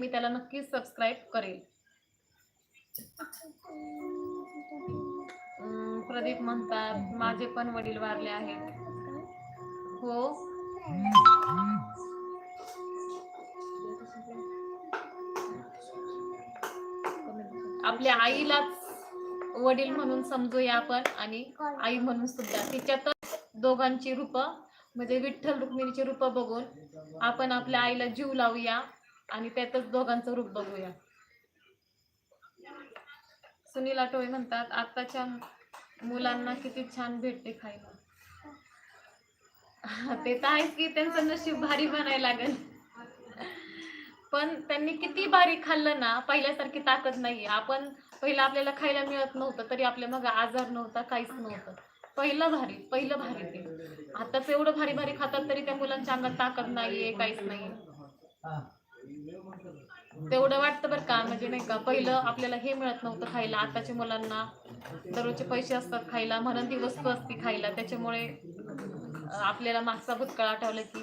मी त्याला नक्कीच सबस्क्राईब करेल. प्रदीप म्हणतात माझे पण वडील वारले आहेत. हो. आपल्या आईलाच वडील म्हणून समजूया आपण आणि आई म्हणून सुद्धा. तिच्यातच दोघांची रूप म्हणजे विठ्ठल रुक्मिणीची रूप बघून आपण आपल्या आईला जीव लावूया. आणि त्यातच दोघांचं रूप बघूया. सुनील आठवळे म्हणतात आताच्या मुलांना किती छान भेटते खायला ते तर आहेच की त्यांचं नशीब भारी बनायला लागेल. पण त्यांनी किती भारी खाल्लं ना पहिल्यासारखी ताकद नाही आपण पहिलं आपल्याला खायला मिळत नव्हतं तरी आपल्या मग आजार नव्हता काहीच नव्हतं. पहिलं भारी पहिलं भारी ते. आताच एवढं भारी भारी खातात तरी त्या मुलांच्या अंगात ताकद नाहीये काहीच नाही तेवढं वाटतं बरं का म्हणजे नाही का पहिलं आपल्याला हे मिळत नव्हतं खायला आताच्या मुलांना दररोजचे पैसे असतात खायला म्हणून ती वस्तू असते खायला त्याच्यामुळे आपल्याला मागचा भूतकाळ आठवला की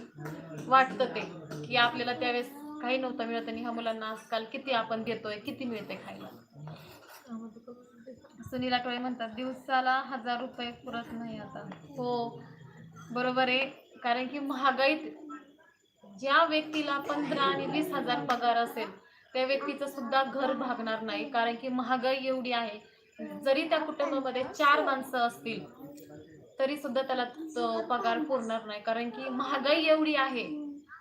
वाटतं ते की आपल्याला त्यावेळेस काही नव्हतं मिळत आणि ह्या मुलांना आजकाल किती आपण देतोय किती मिळते खायला. सुनील आठवळे म्हणतात दिवसाला हजार रुपये पुरत नाही आता. हो बरोबर आहे कारण की महागाईत ज्या व्यक्तीला पंधरा आणि वीस हजार पगार असेल त्या व्यक्तीचं सुद्धा घर भागणार नाही. कारण की महागाई एवढी आहे. जरी त्या कुटुंबामध्ये चार माणसं असतील तरी सुद्धा त्याला पगार पुरणार नाही. कारण की महागाई एवढी आहे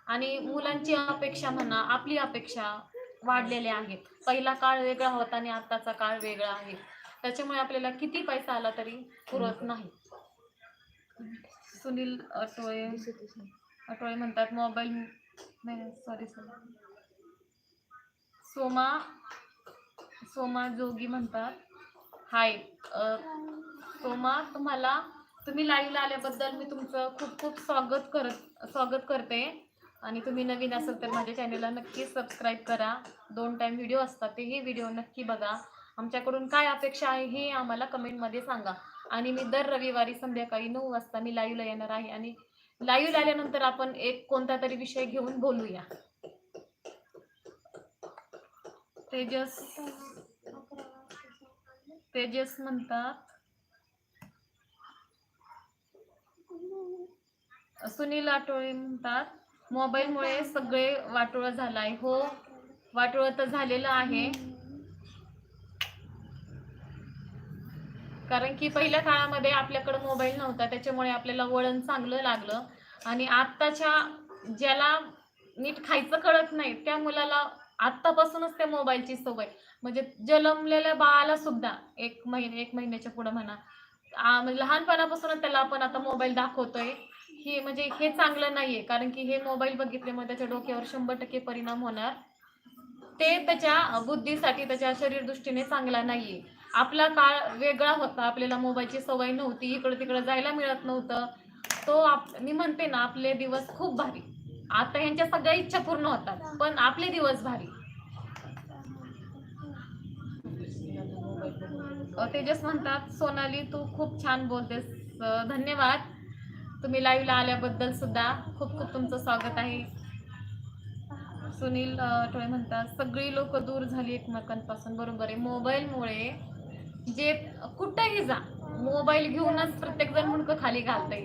आणि मुलांची अपेक्षा म्हणा आपली अपेक्षा वाढलेल्या आहेत. पहिला काळ वेगळा होता आणि आताचा काळ वेगळा आहे. त्याच्यामुळे आपल्याला किती पैसा आला तरी पुरत नाही. सुनील असं अटोळे म्हणतात मोबाईल नाही सॉरी सॉरी सोमा सोमा जोगी म्हणतात. हाय सोमा तुम्हाला तुम्ही लाईव्हला आल्याबद्दल मी तुमचं खूप खूप स्वागत करत स्वागत करते. आणि तुम्ही नवीन असाल तर माझ्या चॅनलला नक्की सबस्क्राईब करा. दोन टाईम व्हिडिओ असतात तेही व्हिडिओ नक्की बघा. आमच्याकडून काय अपेक्षा आहे हे आम्हाला कमेंटमध्ये सांगा. आणि मी दर रविवारी संध्याकाळी नऊ वाजता मी लाईव्हला येणार आहे. आणि लाईव्ह आल्यानंतर आपण एक कोणता तरी विषय घेऊन बोलूया. तेजस तेजस म्हणतात सुनील आटोळे म्हणतात मोबाईलमुळे सगळे वाटोळं झालं आहे हो वाटोळं तर झालेलं आहे. कारण की पहिल्या काळामध्ये आपल्याकडे मोबाईल नव्हता त्याच्यामुळे आपल्याला वळण चांगलं लागलं. आणि आत्ताच्या ज्याला नीट खायचं कळत नाही त्या मुलाला आत्तापासूनच त्या मोबाईलची सवय. म्हणजे जन्मलेल्या बाळाला सुद्धा एक महिने एक महिन्याच्या पुढे म्हणा म्हणजे लहानपणापासूनच त्याला आपण आता मोबाईल दाखवतोय. हे म्हणजे हे चांगलं नाहीये कारण की हे मोबाईल बघितल्यामुळे त्याच्या डोक्यावर शंभर टक्के परिणाम होणार. ते त्याच्या बुद्धीसाठी त्याच्या शरीर दृष्टीने चांगला नाहीये. आपला काळ वेगळा होता. आपल्याला मोबाईलची सवय नव्हती. इकडं तिकडं जायला मिळत नव्हतं. तो आप मी म्हणते ना आपले दिवस खूप भारी. आता ह्यांच्या सगळ्या इच्छा पूर्ण होतात. पण आपले दिवस भारी. तेजस म्हणतात सोनाली तू खूप छान बोलतेस. धन्यवाद. तुम्ही लाईव्हला आल्याबद्दल सुद्धा खूप खूप तुमचं स्वागत आहे. सुनील टोळे म्हणतात सगळी लोक दूर झाली एकमेकांपासून बरोबर आहे. मोबाईलमुळे जे कुठंही जा मोबाईल घेऊनच प्रत्येक जण मुंडकं खाली घालतंय.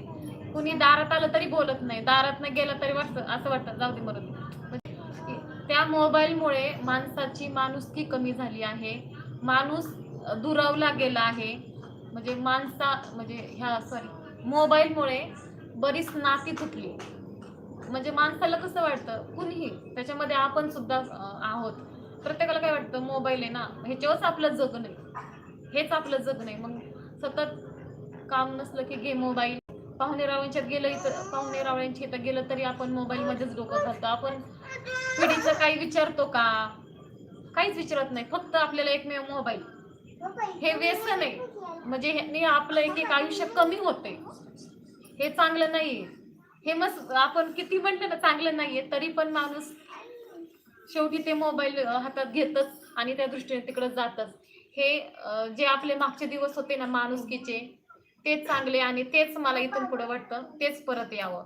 कुणी दारात आलं तरी बोलत नाही दारात न गेलं तरी वाटतं असं वाटतं. जाऊ दे बरोबर म्हणजे त्या मोबाईलमुळे माणसाची माणुसकी कमी झाली आहे. माणूस दुरावला गेला आहे. म्हणजे माणसा म्हणजे ह्या सॉरी मोबाईलमुळे बरीच नाती तुटली. म्हणजे माणसाला कसं वाटतं? कुणीही त्याच्यामध्ये आपण सुद्धा आहोत. प्रत्येकाला काय वाटतं मोबाईल आहे ना ह्याच्यावरच आपलं जग नाही. हेच आपलं जग नाही. मग सतत काम नसलं की घे मोबाईल पाहुणे रावळ्यांच्यात गेलं इथं पाहुणे रावळ्यांच्या इथं गेलं तरी आपण मोबाईलमध्येच डोकं घालतो आपण पिढीचं काही विचारतो का? काहीच विचारत नाही. फक्त आपल्याला एकमेव मोबाईल हे व्यसन आहे. म्हणजे ह्याने आपलं एक एक आयुष्य कमी होते हे चांगलं नाही हे मस आपण किती म्हटलं ना चांगलं नाहीये तरी पण माणूस शेवटी ते मोबाईल हातात घेतच आणि त्या दृष्टीने तिकडे जातच. हे जे आपले मागचे दिवस होते ना माणुसकीचे तेच चांगले आणि तेच मला इथून पुढे वाटतं तेच परत यावं.